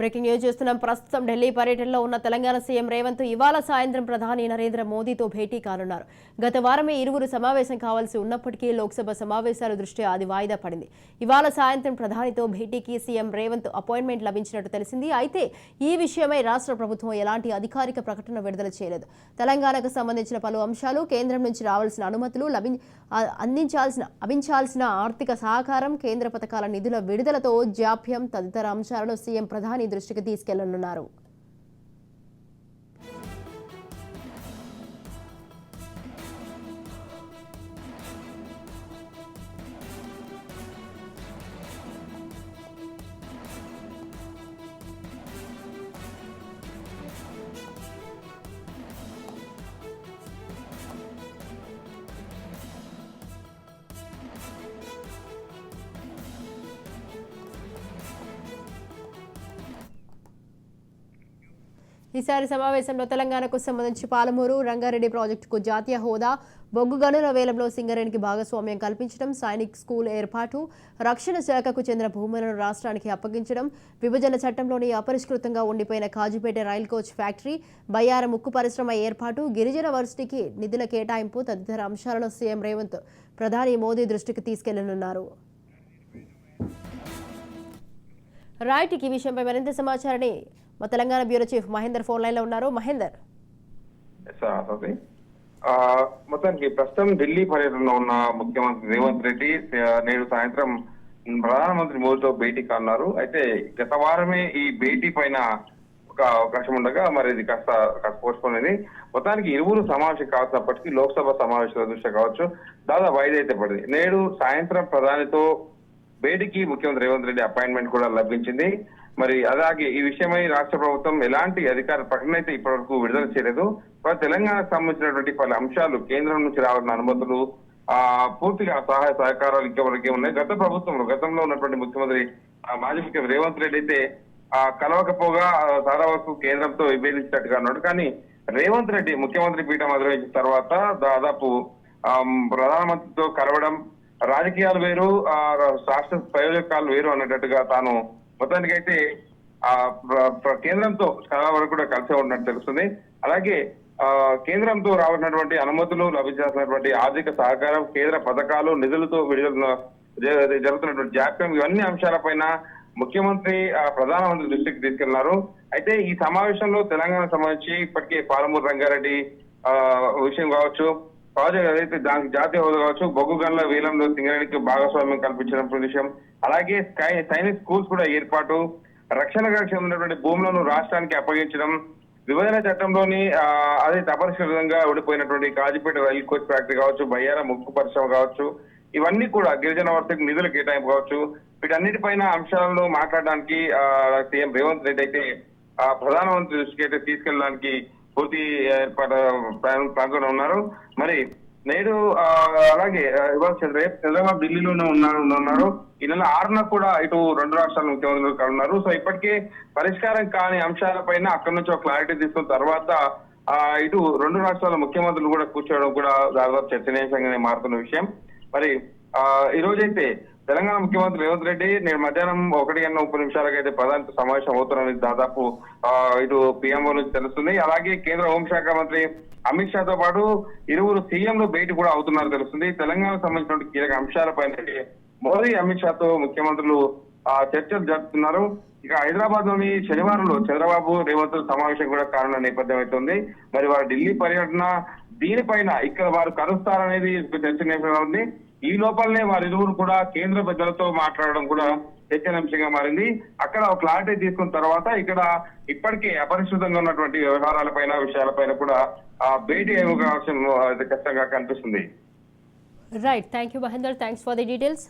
Breaking news చూస్తున్నాం. ప్రస్తుతం ఢిల్లీ పర్యటనలో ఉన్న తెలంగాణ సీఎం రేవంత్ ఇవాళ సాయంత్రం ప్రధాని నరేంద్ర మోదీతో భేటీ కానున్నారు. గత వారమే ఇరువురు సమావేశం కావాల్సి ఉన్నప్పటికీ లోక్సభ సమావేశాల దృష్ట్యా అది వాయిదా పడింది. ఇవాళ సాయంత్రం ప్రధానితో భేటీకి సీఎం రేవంత్ అపాయింట్మెంట్ లభించినట్టు తెలిసింది. అయితే ఈ విషయమై రాష్ట్ర ప్రభుత్వం ఎలాంటి అధికారిక ప్రకటన విడుదల చేయలేదు. తెలంగాణకు సంబంధించిన పలు అంశాలు కేంద్రం నుంచి రావాల్సిన అనుమతులు లభి అందించాల్సిన అభించాల్సిన ఆర్థిక సహకారం కేంద్ర పథకాల నిధుల విడుదలతో జాప్యం తదితర అంశాలను సీఎం ప్రధాని దృష్టికి తీసుకెళ్ళనున్నారు. ఈసారి సమావేశంలో తెలంగాణకు సంబంధించి పాలమూరు రంగారెడ్డి ప్రాజెక్టుకు జాతీయ హోదా బొగ్గు గనుల వేలంలో సింగరేణికి భాగస్వామ్యం కల్పించడం సైనిక్ స్కూల్ ఏర్పాటు రక్షణ శాఖకు చెందిన భూములను రాష్ట్రానికి అప్పగించడం విభజన చట్టంలోని అపరిష్కృతంగా ఉండిపోయిన Kazipet rail coach factory Bayyaram ముక్కు పరిశ్రమ ఏర్పాటు గిరిజన వర్సిటీకి నిధుల కేటాయింపు తదితర అంశాలను సీఎం రేవంత్ ప్రధాని మోదీ దృష్టికి తీసుకెళ్ళనున్నారు. రైట్ ఈ విషయంపై మరింత సమాచారాన్ని మా Telangana bureau chief Mahender phone లైన్లో ఉన్నారు. మహేందర్. సార్ మొత్తానికి ప్రస్తుతం ఢిల్లీ పర్యటనలో ఉన్న ముఖ్యమంత్రి రేవంత్ రెడ్డి నేడు సాయంత్రం ప్రధానమంత్రి మోదీతో భేటీ కానున్నారు. అయితే గత వారమే ఈ భేటీ పైన ఒక అవకాశం ఉండగా మరి ఇది కాస్త కాస్త పోస్ట్పోన్ అయింది. మొత్తానికి ఇరువురు సమావేశం కావాల్సినప్పటికీ లోక్సభ సమావేశాల దృష్ట్యా కావచ్చు. దాదాపు ఐదు అయితే పడింది. నేడు సాయంత్రం ప్రధానితో భేటీకి ముఖ్యమంత్రి రేవంత్ రెడ్డి అపాయింట్మెంట్ కూడా లభించింది. మరి అలాగే ఈ విషయమై రాష్ట్ర ప్రభుత్వం ఎలాంటి అధికార ప్రకటన అయితే ఇప్పటివరకు విడుదల చేయలేదు. తెలంగాణకు సంబంధించినటువంటి పలు అంశాలు కేంద్రం నుంచి రావాల్సిన అనుమతులు ఆ పూర్తిగా సహాయ సహకారాలు ఇంకెవరికి ఉన్నాయి. గత ప్రభుత్వంలో గతంలో ఉన్నటువంటి ముఖ్యమంత్రి మాజీ ముఖ్యమంత్రి రేవంత్ రెడ్డి అయితే ఆ కలవకపోగా చాలా వరకు కేంద్రంతో విభేదించినట్టుగా ఉన్నాడు కానీ రేవంత్ రెడ్డి ముఖ్యమంత్రి పీఠం అధిరోహించిన తర్వాత దాదాపు ఆ, ప్రధానమంత్రితో కలవడం రాజకీయాలు వేరు ఆ, రాష్ట్ర ప్రయోజకాలు వేరు అన్నట్టుగా తాను మొత్తానికైతే ఆ కేంద్రంతో చాలా వరకు కూడా కలిసే ఉన్నట్టు తెలుస్తుంది. అలాగే ఆ కేంద్రంతో రావాల్సినటువంటి అనుమతులు లభించాల్సినటువంటి ఆర్థిక సహకారం కేంద్ర పథకాలు నిధులతో విడుదల జరుగుతున్నటువంటి జాప్యం ఇవన్నీ అంశాలపైన ముఖ్యమంత్రి ఆ, ప్రధానమంత్రి దృష్టికి తీసుకెళ్ళారు. అయితే ఈ సమావేశంలో తెలంగాణ సంబంధించి ఇప్పటికే పాలమూరు రంగారెడ్డి ఆ, విషయం కావచ్చు ప్రాజెక్ట్ ఏదైతే దానికి జాతీయ హోదా కావచ్చు బొగ్గు గన్ల వేలంలో సింగరేణికి భాగస్వామ్యం కల్పించడం విషయం అలాగే స్కై సైనిక్ స్కూల్స్ కూడా ఏర్పాటు రక్షణ కక్ష ఉన్నటువంటి భూములను రాష్ట్రానికి అప్పగించడం విభజన చట్టంలోని అదే అదే అపరిష్కృతంగా ఓడిపోయినటువంటి కాజిపేట రైల్ కోచ్ ఫ్యాక్టరీ కావచ్చు బయ్యార ముక్కు పరిశ్రమ కావచ్చు ఇవన్నీ కూడా గిరిజన వర్తకు నిధుల కేటాయింపు కావచ్చు వీటన్నిటిపైన అంశాలను మాట్లాడడానికి సీఎం రేవంత్ రెడ్డి అయితే ప్రధానమంత్రి దృష్టికి అయితే తీసుకెళ్ళడానికి పూర్తి ఏర్పాటు ప్లాన్ ప్లాన్తోనే ఉన్నారు. మరి నేడు అలాగే ఆ, ఇవాళ రేపు చంద్రబాబు ఢిల్లీలోనే ఉన్నారు ఉన్నారు. ఈ నెల ఆరున కూడా ఇటు రెండు రాష్ట్రాల ముఖ్యమంత్రులు కలున్నారు సో ఇప్పటికే పరిష్కారం కాని అంశాలపైన అక్కడి నుంచి ఒక క్లారిటీ తీసుకున్న తర్వాత ఆ, ఇటు రెండు రాష్ట్రాల ముఖ్యమంత్రులు కూడా కూర్చోవడం కూడా దాదాపు చర్చనీయాంశంగానే మారుతున్న విషయం. మరి ఆ, ఈ రోజైతే తెలంగాణ ముఖ్యమంత్రి రేవంత్ రెడ్డి నేను మధ్యాహ్నం ఒకటి గంట ముప్పై నిమిషాలకైతే ప్రధానితో సమావేశం అవుతున్నది దాదాపు ఇటు పిఎంఓ నుంచి తెలుస్తుంది. అలాగే కేంద్ర హోంశాఖ మంత్రి అమిత్ షాతో పాటు ఇరువురు సీఎంలు భేటీ కూడా అవుతున్నారు తెలుస్తుంది. తెలంగాణకు సంబంధించిన కీలక అంశాలపై మోదీ అమిత్ షాతో ముఖ్యమంత్రులు ఆ చర్చలు జరుపుతున్నారు. ఇక హైదరాబాద్లోని శనివారంలో చంద్రబాబు రేవంత్ సమావేశం కూడా కానున్న నేపథ్యం అవుతుంది మరి వారి ఢిల్లీ పర్యటన దీనిపైన ఇక్కడ వారు కలుస్తారనేది చర్చనీయాంశంగా ఉంది. ఈ లోపలనే వారిరువురు కూడా కేంద్ర పెద్దలతో మాట్లాడడం కూడా చర్చనీయాంశంగా మారింది. అక్కడ ఒక క్లారిటీ తీసుకున్న తర్వాత ఇక్కడ ఇప్పటికే అపరిశుద్ధంగా ఉన్నటువంటి వ్యవహారాలపైన విషయాలపైన కూడా ఆ భేటీ అయ్యే అవకాశం ఖచ్చితంగా కనిపిస్తుంది. Right thank you Mahender thanks for the details